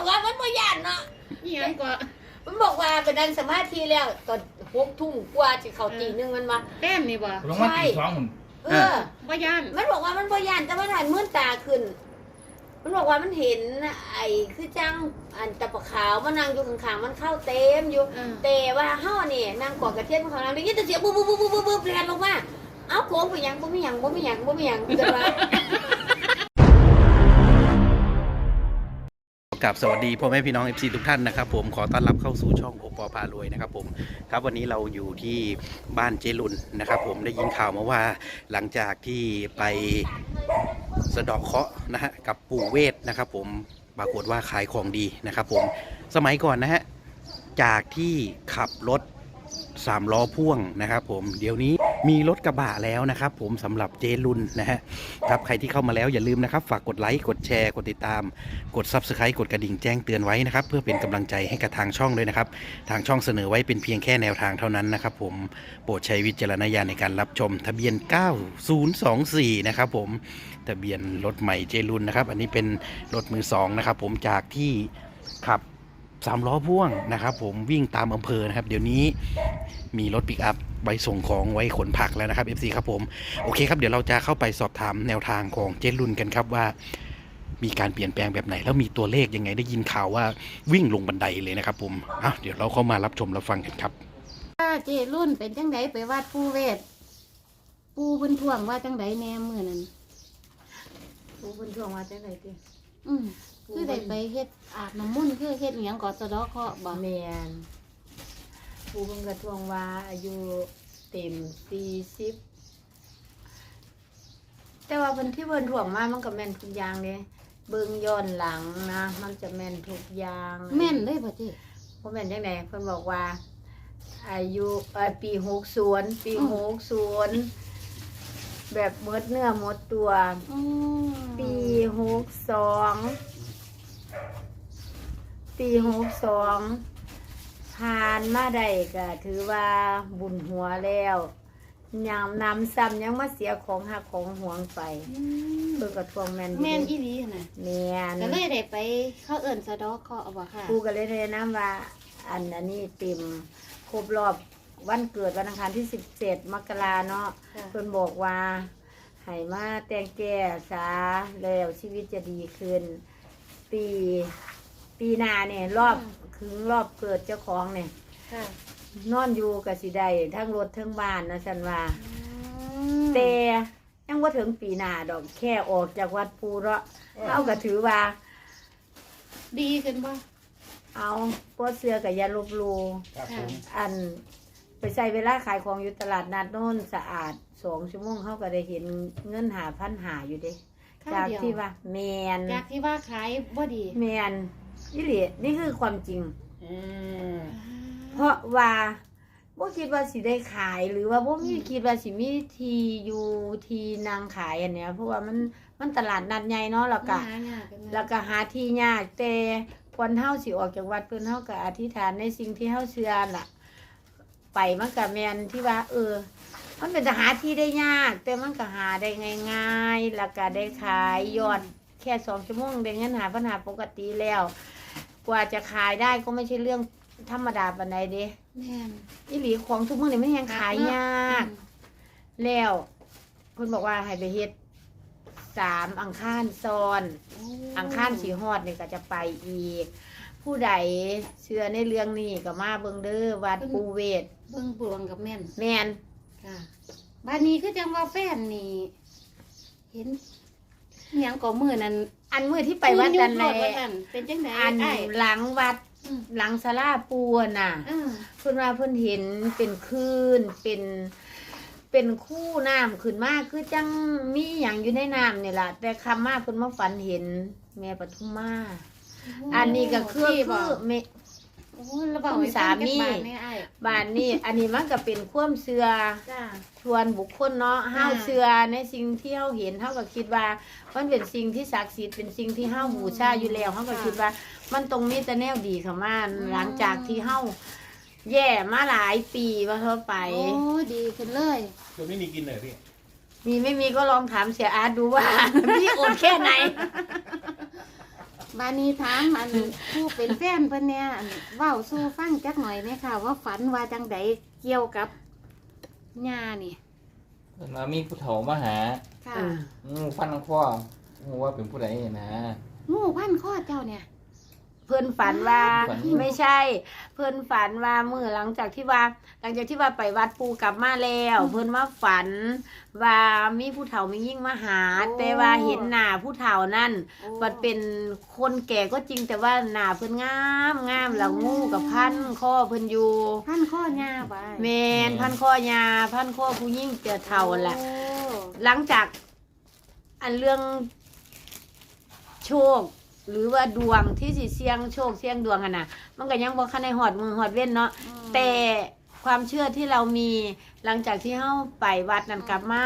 บอกว่ามันบ่ย่านเนาะอีหยังก็มันบอกว่าไปนั่งสมาธิแล้วตอนหกทุ่มกว่าสิเข้าตีหนึงมันมาแป้นนี่บ่ลงมาตีสองหุ่นเออ บ่ย่านมันบอกว่ามันบ่ย่านแต่ว่าถ่ายมื่นตาขึ้น มันบอกว่ามันเห็น ไอ้คือจังอันตะปะขาวมันนั่งอยู่ข้างๆมันเข้าเต็มอยู่ เออแต่ว่าเฮานี่นั่งกอดกระเทียมข้างหลังได้ยินแต่เสียงปุ๊บปุ๊บปุ๊บปุ๊บปุ๊บปุ๊บแล่นลงมา เอ้าโกงไปหยังบ่มีหยังบ่มีหยังบ่มีหยังเกิดว่า กับสวัสดีพ่อแม่พี่น้อง FC ทุกท่านนะครับผมขอต้อนรับเข้าสู่ช่องโอปอพารวยนะครับผมครับวันนี้เราอยู่ที่บ้านเจรุนนะครับผมได้ยินข่าวมาว่าหลังจากที่ไปสะเดอกเคราะห์นะฮะกับปู่เวทนะครับผมปรากฏว่าขายของดีนะครับผมสมัยก่อนนะฮะจากที่ขับรถสามล้อพ่วงนะครับผมเดี๋ยวนี้ มีรถกระบะแล้วนะครับผมสำหรับเจรุนนะฮะครับใครที่เข้ามาแล้วอย่าลืมนะครับ ฝากกดไลค์กดแชร์กดติดตาม กด Subscribe กดกระดิ่งแจ้งเตือนไว้นะครับ เพื่อเป็นกำลังใจให้กับทางช่องด้วยนะครับ ทางช่องเสนอไว้เป็นเพียงแค่แนวทางเท่านั้นนะครับผมโปรดใช้วิจารณญาณในการรับชม ทะเบียน 9024 นะครับผมทะเบียนรถใหม่เจรุนนะครับ อันนี้เป็นรถมือสองนะครับผมจากที่ขับ สามล้อพ่วงนะครับ ผมวิ่งตามอำเภอนะครับ เดี๋ยวนี้มีรถปิกอัพไว้ส่งของไว้ขนผักแล้วนะครับ FC ครับผมโอเคครับเดี๋ยวเราจะเข้าไปสอบถามแนวทางของเจรุนกันครับว่า มีการเปลี่ยนแปลงแบบไหน แล้วมีตัวเลขยังไงได้ยินข่าวว่าวิ่งลงบันไดเลยนะครับ ผมอะเดี๋ยวเราเข้ามารับชมรับฟังกันครับถ้าเจรุ่นเป็นจังไดไปวาดปูเวทปูเพิ่นท่วงว่าจังไดแน่มื้อนั้นผู้เพิ่นช่วงว่าจังไดติอืม คือได้ไปเฮ็ดอาบน้ำมนต์คือเฮ็ดหยังก็สะเดาะเคราะห์บ่แม่นผู้เพิ่นก็ทวงว่าอายุเต็ม40แต่ว่าเพิ่นที่เพิ่นทวงมามันก็แม่นทุกอย่างเด้เบิ่งย้อนหลังนะ มันจะแม่นทุกอย่างแม่นเลยบ่เจบ่แม่นจังไดเพิ่นบอกว่า อายุเอ่อปี60ปีอืม 60แบบหมดเนื้อหมดตัว อืมปีหกสอง ปีหกสองผ่านมาได้ก็ถือว่าบุญหัวแล้วยามนำซ้ำยังมาเสียของหักของหวงไปอืมเบิ่งกระทวงแม่นแม่นอีอีหลีน่ะแม่นก็เลยได้ไปเข้าเอิ้นสะเดาะเคราะห์บ่ค่ะ ครูก็เลยแนะนำว่า อันอันนี้เต็มครบรอบวันเกิดวันอังคารที่สิบเจ็ดมกราเนาะค่ะ เพิ่นบอกว่าให้มาแต่งแก้ซาแล้วชีวิตจะดีขึ้น ปี ปีหน้าเนี่ยรอบถึงรอบเกิดเจ้าของเนี่ยค่ะนอนอยู่กับสิได้ทั้งรถทั้งบ้านนะฉันว่าอืมแต่ยังว่าถึงปีหน้าดอกแค่ออกจากวัดปูเนาะเอาก็ถือว่า ดีขึ้นบ่เอาปวดเสื้อกับยาลบหลูครับผมอันไปใส่เวลาขายของอยู่ตลาดนัดโน่นสะอาดสองชั่วโมงเขาก็ได้เห็นเงินหาพันหาอยู่เด้ข้าวจากเดียวที่ว่าแมนจากที่ว่าขายบ่ดี แมน นี่หลีนี่คือความจริงอืมเพราะว่าบ่คิดว่าสิได้ขายหรือว่าบ่มีคิดว่าสิมีทีอยู่ทีนางขายอันเนี้ยเพราะว่ามันมันตลาดนัดใหญ่เนาะแล้วก็ หายากกันนะแล้วก็หาที่ยากแต่ควรเฮาสิออกจากวัดเพิ่นเฮาก็อธิษฐานในสิ่งที่เฮาเชื่อล่ะ ไปมันก็แม่นที่ว่า เออ มันเป็นจะหาที่ได้ยาก แต่มันก็หาได้ง่าย ๆ แล้วก็ได้ขายยอด แค่สองชั่วโมงได้เงินหาปัญหาปกติแล้ว กว่าจะขายได้ก็ไม่ใช่เรื่องธรรมดาปานใดเด้แม่นอีหลีของทุกมื้อนี่มันยังขายยาก แล้วเพิ่นบอกว่าให้ไปเฮ็ดสามอังคารซ้อน อังคารสีฮอดนี่ก็จะไปอีก ผู้ใดเชื่อในเรื่องนี้ก็มาเบิ่งเด้อวัดปูเวทเบิ่งบวงกับแม่นแม่นค่ะบ้านนี้คือจังว่าแฟนนี่ เห็นเหียงก่อมือนั้น อันมื้อที่ไปวัดนั่นแหแหละว่าซั่นเป็นจังไดอันไอ้หลังวัดอืมหลังศาลาปูอะน่ะเออเพิ่นว่าเพิ่นเห็นเป็นคลื่นเป็นเป็นคู่น้ำขึ้นมาคือจังมีอหย่างอยู่ในน้ำนี่ล่ะแต่คำมาเพิ่นมาฝันเห็น แม่ปทุมมาอันนี้ก็คือที่คือแม่โอ้ย ระเบาคุณสามีบ้านนี่ไอ้บ้านนี้อันนี้มันก็เป็นความเชื่อจ้าชวนบุคคลเนาะเฮาอ่าเชื่อในสิ่งที่เฮาเห็นเฮาก็คิดว่า มันเป็นสิ่งที่ศักดิ์สิทธิ์เป็นสิ่งที่เฮาบูชาอยู่แล้วเฮาก็คิดว่า มันตรงนี้แต่แนวดีเข้ามาหลังจากที่เฮาแย่มาหลายปีว่าเท่าไปโอ้ดีขึ้นเลยคือไม่มีกินเลยพี่มีไม่มีก็ลองถามเสียอาร์ตดูว่าพี่โอดแค่ไหน บานี้ถามอันผู้เป็นแฟนเพิ่นเนี่ยอันเว้าสู่ฟังจักหน่อยไหมค่ะ ว่าฝันว่าจังใดเกี่ยวกับญานี่เพิ่นว่ามีผู้เฒ่ามาหาค่ะเอองูฟันข้องูว่าเป็นผู้ใดนะ งูพันข้อเจ้าเนี่ย เพื่อนฝันว่าฝันไม่ใช่ เพื่อนฝันว่าเมื่อหลังจากที่ว่า หลังจากที่ว่าไปวัดปูกลับมาแล้ว เพื่อนมาฝันว่ามีผู้เฒ่ามียิ่งมาหาแต่ว่าเห็นหน้าผู้เฒ่านั่นโอ้มันเป็นคนแก่ก็จริงแต่ว่าหน้าเพิ่นงามงามแล้วงูกับพันข้อเพิ่นอยู่พันข้อยาไปแมนพันข้อยาพันข้อผู้ยิ่งเจอเฒ่าแหละ โอ้หลังจากอันเรื่องโชค หรือว่าดวงที่สิเสียงโชคเสียงดวงอะนะมันก็ยังบ่คันในหอดมือหอดเว้นเนาะอืม แต่ความเชื่อที่เรามีหลังจากที่เฮาไปวัดนั้นกลับมา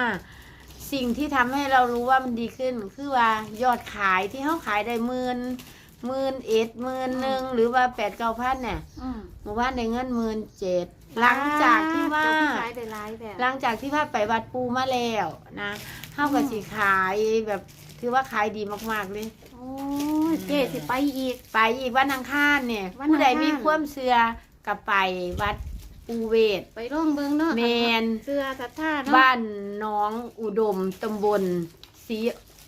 สิ่งที่ทำให้เรารู้ว่ามันดีขึ้น คือว่ายอดขายที่เฮาขายได้หมื่นหมื่นเอ็ดหมื่นหนึ่งหรือว่าแปดเก้าพันเนี่ยอืมหมู่บ้านได้เงินหมื่นเจ็ดหลังจากที่ว่า เจ้ผู้ขายได้หลายแบบ หลังจากที่ว่าไปวัดปูมาแล้วนะเฮาก็สิขายแบบถือว่าขายดีมากๆเลย โอ้ย เจ๊สิไปอีก ไปอีกวันอังคารเนี่ยวันอังคารผู้ใดมีความเชื่อกับไปวัดปูเวศไปร่องเบิงเนาะแมนเสื้อสัทธาเนาะบ้านหน้องอุดมตำบลสี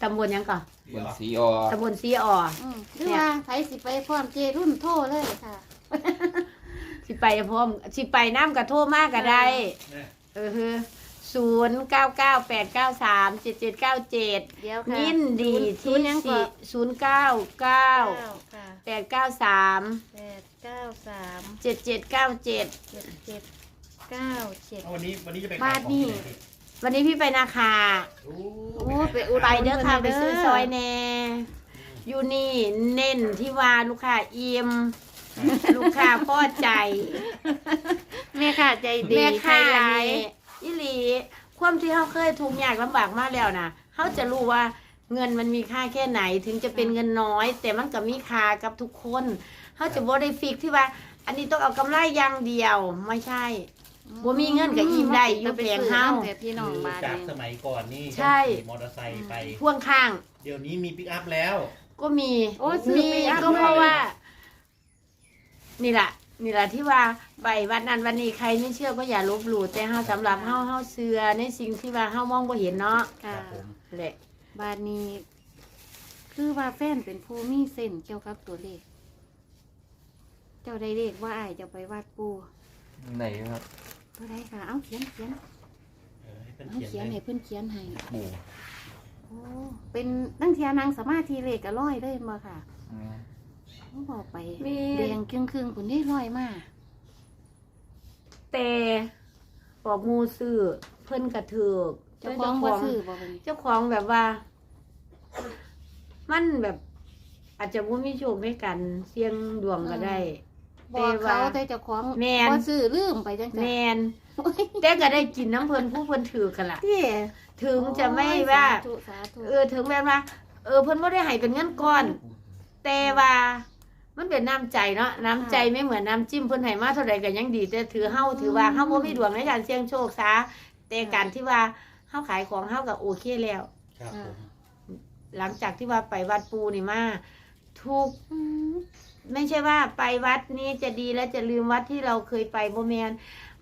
ตำบลหยังก่อนบนสีออตำบลสีอ่ออืมหรือว่าไผสิไปพร้อมเจรุ่นโทเลยค่ะ สิไปพร้อมสิไปน้ำกระโทมากก็ได้ เออฮือ ศูนย์เก้าเก้าแปดเก้าสามเจ็ดเจ็ดเก้าเจ็ดเดี๋ยวค่ะยินดีศูที่นย์ยังก่สี่อนศูนย์เก้าเก้าเก้าค่ะแปดเก้าสามแปดเก้าสามเจ็ดเจ็ดเก้าเจ็ด เจ็ดเจ็ดเก้าเจ็ด เอาวันนี้วันนี้จะไปบาทนี่วันนี้พี่ไปนาคา โอ้โอ้ไปอุด ไปเด้อค่ะหนุนไปเพิ่นซื้อเด้ซอยแน่อยู่นี่เน้นที่ว่าลูกค้าอิ่มลูกค้าพอใจแม่ค่ะใจดีแม่ค้าใจร้ายนี่ อิหลี ความที่เขาเคยทุกข์ยากลำบากมาแล้วนะเขาจะรู้ว่าเงินมันมีค่าแค่ไหนถึงจะเป็นเงินน้อย แต่มันก็มีค่ากับทุกคนเขาจะบ่ได้ฟิกที่ว่า อันนี้ต้องเอากำไรอย่างเดียวไม่ใช่ บ่มีเงินก็อิ่มได้อยู่แผงเฮา แต่พี่น้องบาทจากนี่สมัยก่อนนี่ใช่ขี่มอเตอร์ไซค์ไป พ่วงข้าง เดี๋ยวนี้มีปิกอัพแล้ว ก็มีโอ้ซื้อมีไปอัพก็เพราะว่า นี่แหละ นี่แหละที่ว่าไปวันนั้นวันนี้ใครไม่เชื่อก็อย่าลบหลู่แต่เฮาสำหรับเฮาเฮาเชื่อในสิ่งที่ว่าเฮามองบ่เห็นเนาะค่ะครับผมแหละบาทนี้ คือว่าแฟนเป็นผู้มีเส้นเกี่ยวกับตัวเลข เจ้าได้เลขว่าอ้ายจะไปวาดปูไหนครับเท่าไรค่ะ เอาเขียนเขียนเออให้เป็นเอาเขียนเขียนเลให้ยเพื่อนเขียนให้ปู่โอ้เป็นตั้งเทียนางสมาธิเลขก็ร้อยเลยมาค่ะ อืมเขา บอกไปมีแดงครึ่งครึ่งๆผุนได้ร้อยมากแต่บอกงูซื้อเพิ่นกระถือกเจ้าของบ่ซื้อบ่เป็นเจ้าของแบบว่า มันแบบอาจจะบ่มีโชคในกัน เสี่ยงดวงก็ได้ บอกเขาแต่ว่าแต่เจ้าของแม่น บ่ซื้อลืมไปจังแมซั่นนแต่ก็ได้กินน้ำเพิ่นผู้เพิ่นถือกันล่ะ ที่ถึงจะไม่ว่าสธุสาธุเออถึงแม้ว่า เออเพิ่นบ่ได้ให้เป็นเงินก้อน แต่ว่า มันเป็นน้ำใจเนาะน้ำใจไม่เหมือนน้ำจิ้มเพิ่นให้มาเท่าใดก็ยังดี แต่ถือเฮาถือว่าเฮาบ่มีดวงในการเสี่ยงโชคซะแต่การที่ว่าเฮาขายของเฮาก็โอเคแล้ว ครับผม หลังจากที่ว่าไปวัดปูนี่มาทุกอืมไม่ใช่ว่าไปวัดนี้จะดีแล้วจะลืมวัดที่เราเคยไปบ่แม่น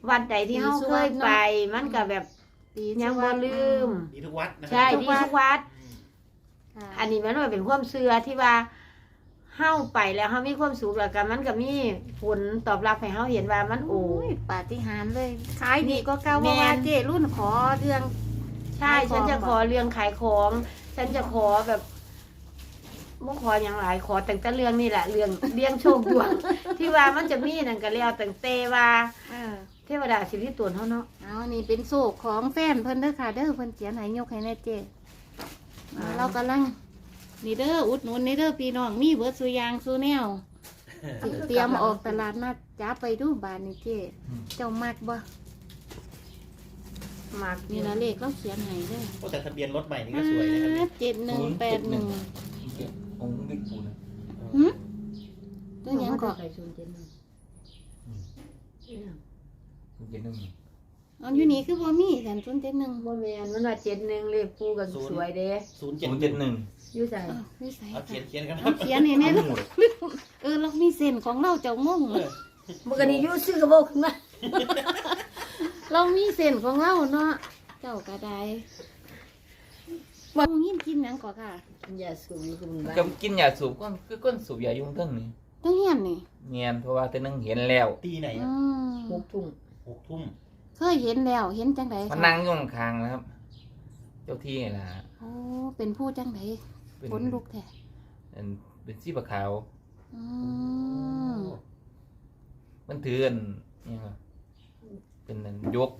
วัดใดที่เฮาเคยไป มันก็แบบดียังบ่ลืม ดีทุกวัดนะครัใช่ดีทุกวัด อืมค่ะอันนี้มันว่าเป็นความเชื่อที่ว่า เฮาไปแล้วเฮามีความสุขแล้วก็มันก็มีผลตอบรับให้เฮาเห็นว่ามันโอ้โอ้ยปาฏิหาริย์เลย ขายดีก็เก่าแม่เพราะว่านเจรุ่นขอเรื่อง ใช่ขายของ ฉันจะขอเรื่องขายของ ฉันจะขอแบบบ่ขออย่างหลายขอแต่งแต่เรื่องนี่แหละเรื่องเลี้ยงโชคดวง ที่ว่ามันจะมีนั่นก็แล้วแต่งเตว่าเออเทวดาสิริตวนเฮาเนาะเอานี่เป็นโศกของแฟนเพิ่นเด้อค่ะเด้อเพิ่นเขียนให้ยกให้แน่เจอ่าเรากำลัง นี่เด้ออุดหนุนนี่เด้อพี่น้องมีเบิดสุอยางสุแนวสิเตรียมออกตลาดนัดจ้าไปดูบานนี่เจเจ้ามักบ่มากนี่ละเลขเราเขียนให้เด้อโอ้แต่ทะเบียนรถใหม่นี่ก็สวยนะครับเนี่ยเจ็ดหนึ่งแปดหนึ่งองค์บิ๊กปู่นะหืมตัวหยังก็ใส่ศูนย์เจ็ดหนึ่งเจ็ดหนึ่งเอาอยู่นี่คือบ่มีแสนศูนย์เจ็ดหนึ่งบ่แม่นมันว่าเจ็ดหนึ่งเลขปูกันสวยเด้ศูนย์ศูเจ็ดนย์เจ็ดหนึ่ง อยู่ใส่เออนิสัยเอาเขียนเขียนกันครัเอาบเขียนให้แน่ลูกเออเรามีเส้นของเราเจ้างงมันก็นี่อยู่ซื้อกระบอกขึ้นมาเรามีเส้นของเราเนาะเจ้ากระไดว่ายินกินหยังก่อค่ะอย่าสูงอยู่กับมึงบ้าก็นกินยาสูบก็คือก้นสูบยายุ่งเทั้งนี่ต้องเฮียนนี่เนียนเพราะว่าแต่นึงเห็นแล้ว ตีไหนอืมหกทุ่มหกทุ่มเคยเห็นแล้วเห็นจังไดมันคะนั่งอยู่ข้างๆนะครับ เจ้าที่นี่ล่ะโอ้เป็นผู้จังได เป็นขนลุกแท้เป็นเป็นสีขาวอืมมันถืออันนี่ครับเป็นอันยก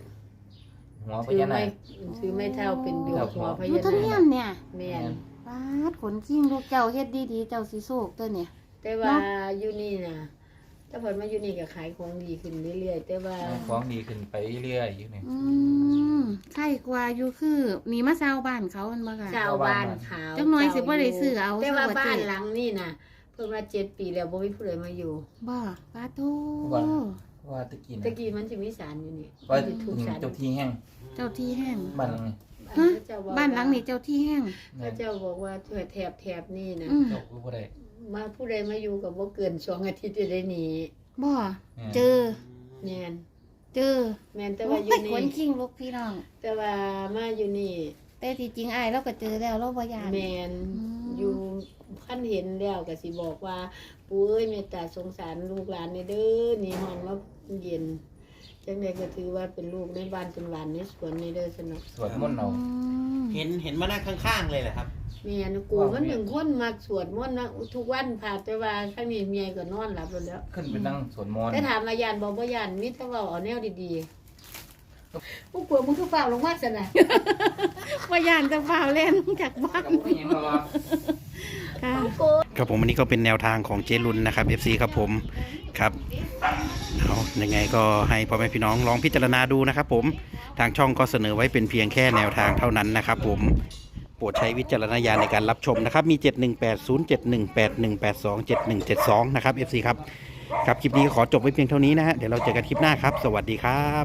หัวพถือญานาไม่คถือไม่เท่าเป็นดวงหัวพอยู่ญาทั้งนาเฮียคนเนี่ยแม่นปาดขนกิ้งลูกเจ้าเฮ็ดดีๆเจ้าสิโศกตัวเนี่ย แต่ว่าอยู่นี่น่ะถ้าเพิ่นมาอยู่นี่ก็ขายของดีขึ้นเรื่อยๆแต่ว่า ของดีขึ้นไปเรื่อยๆอยู่นี่อืม ใช่กว่าอยู่คือหนีมาเซาวบ้านเขามันบ่ค่ะชาวบ้านขาวจักหน่อยสิบ่ได้ซื้อเอาแต่ว่าซื้อว่าบ้านเจ๊หลังนี่น่ะ เพิ่นมาเจ็ดปีแล้วบ่มีผู้ใดมาอยู่บ่ปาโตว่าว่าตะกี้ตะนะกี้มันสิมีศาลอยู่นี่ว่าสิถูกศาลเจ้าที่แห้งเจ้าที่แห้งบ้านหลังนี้ฮะเจ้ว่บ้านหลังนี้เจ้าที่แห้งพระเจ้าบอกว่าแถบแถบนี่นะอืมเจ้าคือบ่ได้มาผู้ใดมาอยู่กับบ่เกินสองอาทิตย์จะได้หนีบ่เจอแม่น เจอแม่นแต่แต่ว่าว่าอยู่ขนนี่กิ้งลูกพี่น้อง แต่ว่ามาอยู่นี่ แต่ที่จริงอ้ายเราก็เจอแล้วเราบ่ยาน แม่นอืม อยู่ขั้นเห็นแล้วก็สิบอกว่าปู่เอ้ยเมตตาสงสารลูกหลานนี่เด้อนี่ห้องว่าเย็นจังไดก็ถือว่าเป็นลูกในบ้านเป็นหลานในสวนนี่เด้อสนุกสวดมนต์เอาอืม เห็นเห็นมานั่งข้างๆเลยเหรอครับแม่นกูมันหนึ่งคนมักสวดมนต์นะทุกวันผ่านแต่ว่าข้างนี้เมียก็นอนหลับแล้ว ขึ้นไปนั่งสวดมนต์ แต่ถามมายานบอกว่ายานมิตรเว่าเอาแนวดีๆผู้กลัวมึงทุกฝ่าลงมาสนะบ่ยานจะฝ่าวเล่นจากบ้าน กับผู้หญิงเรา ครับผมอันนี้ก็เป็นแนวทางของเจรุนนะครับ FC ครับผมครับเอายังไงก็ให้พ่อแม่พี่น้องลองพิจารณาดูนะครับ ผมทางช่องก็เสนอไว้เป็นเพียงแค่แนวทางเท่านั้นนะครับ ผมโปรดใช้วิจารณญาณในการรับชมนะครับมี 7180718127172 นะครับ FC ครับครับคลิปนี้ขอจบไว้เพียงเท่านี้นะฮะเดี๋ยวเราเจอกันคลิปหน้าครับ สวัสดีครับ